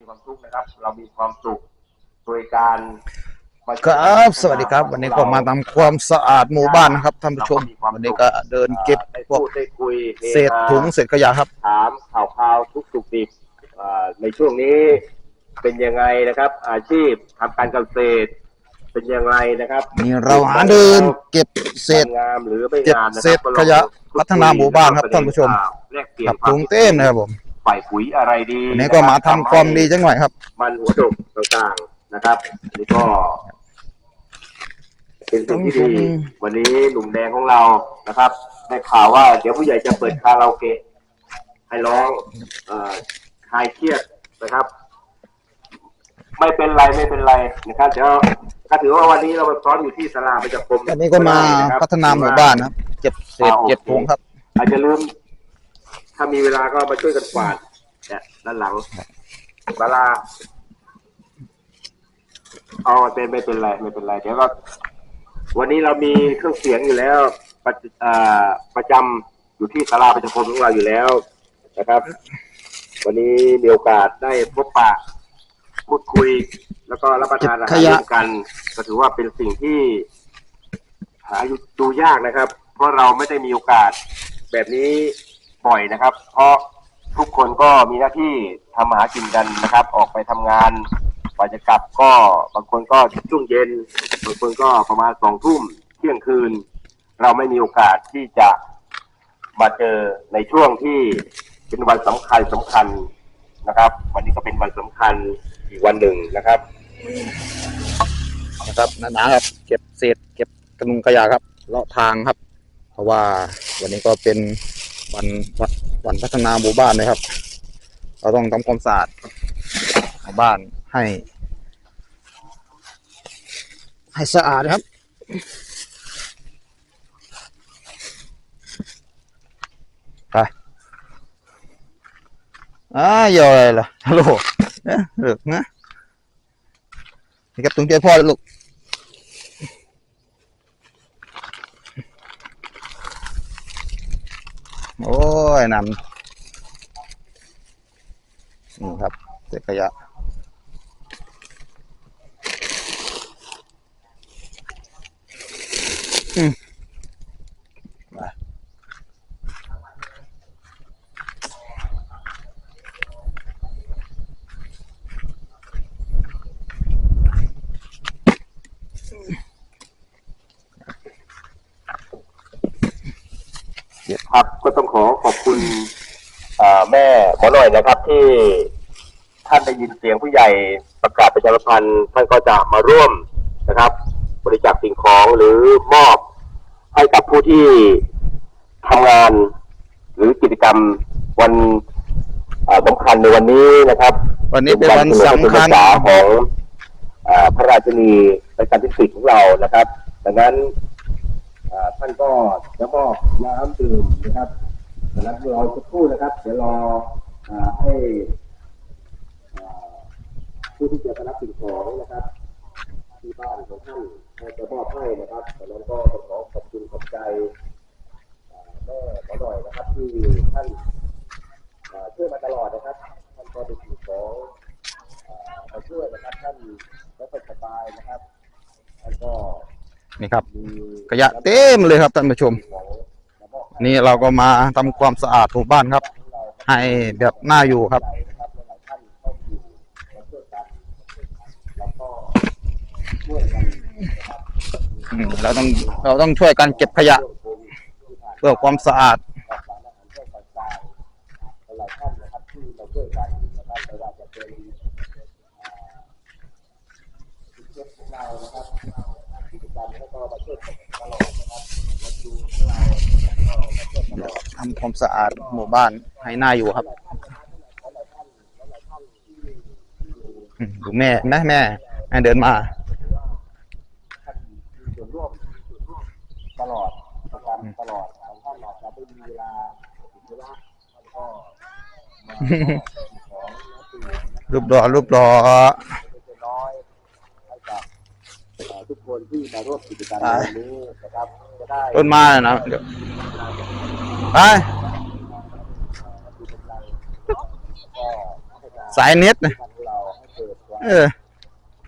มีความทุกข์นะครับ เรามีความสุขโดยการมาครับ สวัสดีครับ วันนี้ก็มาทำความสะอาดหมู่บ้านนะครับท่านผู้ชม วันนี้ก็เดินเก็บได้พวกพูดได้คุยฮเศษฮาถุงเศษขยะครับ ถามข่าวข่าวทุกสุขดิบอ่าในช่วงนี้เป็นยังไงนะครับ อาชีพทำการเกษตรเป็นยังไงนะครับนี่เราหาเดิน เก็บเศษงามหรือไม่เก็บงามนะคเศรับษขยะพัฒนาหมู่บ้านครับท่านผู้ชมแลกเปลี่ยนกับความถุงเต้มนะครับผม ฝ่ายปุ๋ยอะไรดีวันนี้ก็มาทำความดีจังหน่อยครับ มันหัวดกต่างๆนะครับนี่ก็ เป็นสิ่งที่ดีวันนี้หนุ่มแดงของเรานะครับได้ข่าวว่า เดี๋ยวผู้ใหญ่จะเปิดคาราโอเกะให้ร้องเอ่อคลายเครียดนะครับ ไม่เป็นไรไม่เป็นไรนะครับเดี๋ยวก็ถือว่าวันนี้เรามาซ้อมอยู่ที่สลาประจักรมอันนี้ก็มาพัฒนาหมู่บ้านนะครับเก็บเศษเก็บถุงครับ อาจจะลืม ถ้ามีเวลาก็มาช่วยกันกวาดเนี่ยด้านหลังศาลาเอาเป็นไม่เป็นไรไม่เป็นไรเดี๋ยวก็วันนี้เรามีเครื่องเสียงอยู่แล้ว ประจอ่าประจำอยู่ที่ศาลาประชาคมของเราอยู่แล้วนะครับ วันนี้มีโอกาสได้พบปะพูดคุย แล้วก็รับประทานอาหารเก็บขยะร่วมกัน ก็ถือว่าเป็นสิ่งที่หาดูยากนะครับ เพราะเราไม่ได้มีโอกาสแบบนี้ บ่อยนะครับ เพราะทุกคนก็มีหน้าที่ทำหากินกันนะครับ ออกไปทำงานกว่าจะกลับก็บางคนก็ช่วงเย็นบางคนก็ประมาณสองทุ่มเที่ยงคืน เราไม่มีโอกาสที่จะมาเจอในช่วงที่เป็นวันสำคัญสำคัญนะครับ วันนี้ก็เป็นวันสำคัญอีกวันหนึ่งนะครับ นะครับหนาๆครับ เก็บเศษ เก็บกระนุงขยะครับเลาะทางครับ เพราะว่าวันนี้ก็เป็น วันวันวันพัฒนาหมู่บ้านนะครับ เราต้องทำความสะอาดหมู่บ้านให้ ให้สะอาดครับไปอ่าย่อยล่ะฮัลโหลเอ๊ะเลิกนะนี่ครับตรงใจพ่อเลยลูก โอ้ยนำนี่ครับเศษขยะ ครับ ก็ต้องขอขอบคุณอ่าแม่หมอหน่อยนะครับ ที่ท่านได้ยินเสียงผู้ใหญ่ประกาศประชาสัมพันธ์ท่านก็จะมาร่วมนะครับ บริจาคสิ่งของหรือมอบให้กับผู้ที่ทำงาน หรือกิจกรรมวันอ่าสำคัญในวันนี้นะครับวันนี้เป็นวันสำคัญเป็นวันพรรษาของอ่าพระราชินีรัชกาลที่สิบของเรานะครับ ดังนั้นอ่า ท่านก็จะมอบน้ำดื่มนะครับดังนั้นเราจะพูดนะครับ เดี๋ยวรอให้ผู้ที่จะรับสิ่งของนะครับ ที่บ้านของท่านจะมอบให้นะครับดังนั้นก็ต้องขอขอบคุณขอบใจแม่ขอหน่อยนะครับ ที่ท่านช่วยมาตลอดนะครับ ท่านก็ได้สิ่งของมาช่วยนะครับท่านไม่ค่อยสบายนะครับท่านก็ นี่ครับขยะเต็มเลยครับท่านผู้ชม นี่เราก็มาทำความสะอาดหมู่บ้านครับ ให้แบบน่าอยู่ครับใหญ่นะครับหลายๆท่านเข้ามาอยู่มาช่วยกันแล้วก็ช่วยกันนะครับอืมเราต้องเราต้องช่วยกันเก็บขยะควิดที่ผ่านเพื่อความสะอาด ทำความสะอาดหมู่บ้านให้น่าอยู่ครับอืมดูแม่แม่แม่แม่เดินมาท่านมีส่วนร่วมตลอดนะครับตลอดบางท่านอาจจะไม่มีเวลาถึงเวลาท่านก็มาของน้ำดื่มรูปรอรูปรอเล็กๆน้อยๆให้กับเอ่อทุกคนที่มาร่วมกิจกรรมในวันนี้นะครับจะได้ต้นไม้นะเดี๋ยว ไปสายเน็ตนะเออ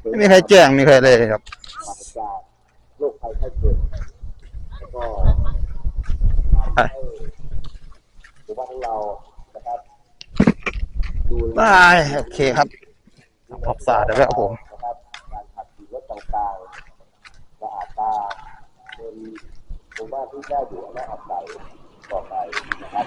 ไม่มีใครแจ้งไม่มีใครเลยครับโรคภัยไข้เจ็บแล้วก็ให้หมู่บ้านเรานะครับดูแลได้โอเคครับขอบสาดแล้วผมนะครับการขับขี่รถต่างๆสะอาดตาเป็นหมู่บ้านที่น่าอยู่และอาศัยต่อไปนะครับ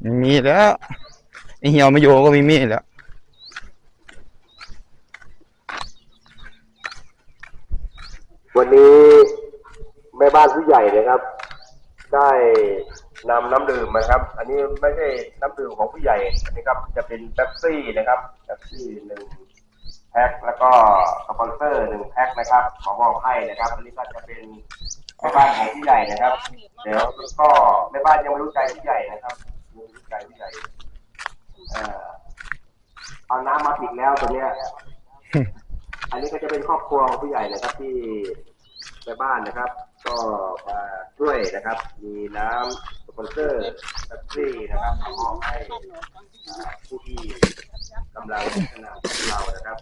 ไป ไม่มีแล้วไอเหี่ยวไม่อยู่ก็ม่มีแล้ววันนี้แม่บ้านผู้ใหญ่นะครับ ได้นำน้ำดื่มนะครับ อันนี้ไม่ใช่น้ำดื่มของผู้ใหญ่อันนี้ครับจะเป็นเป๊ปซี่นะครับเป๊ปซี่หนึ่งแพ็คแล้วก็สปอนเซอร์หนึ่งแพ็คนะครับขอมอบให้นะครับ อันนี้ก็จะเป็นแม่บ้านของผู้ใหญ่นะครับ เดี๋ยวก็แม่บ้านยังไม่รู้ใจผู้ใหญ่นะครับ ม่รู้ใจผู้ใหญ่เอ่อเอาน้ำมาผิดแล้วตัวเนี้ย อันนี้ก็จะเป็นครอบครัวของผู้ใหญ่นะครับที่ในบ้านนะครับ ก็มาช่วยนะครับ มีน้ำสปอนเซอร์แท็กซี่นะครับมามอบให้อ่าผู้ที่กำลังพัฒนาของเรานะครับ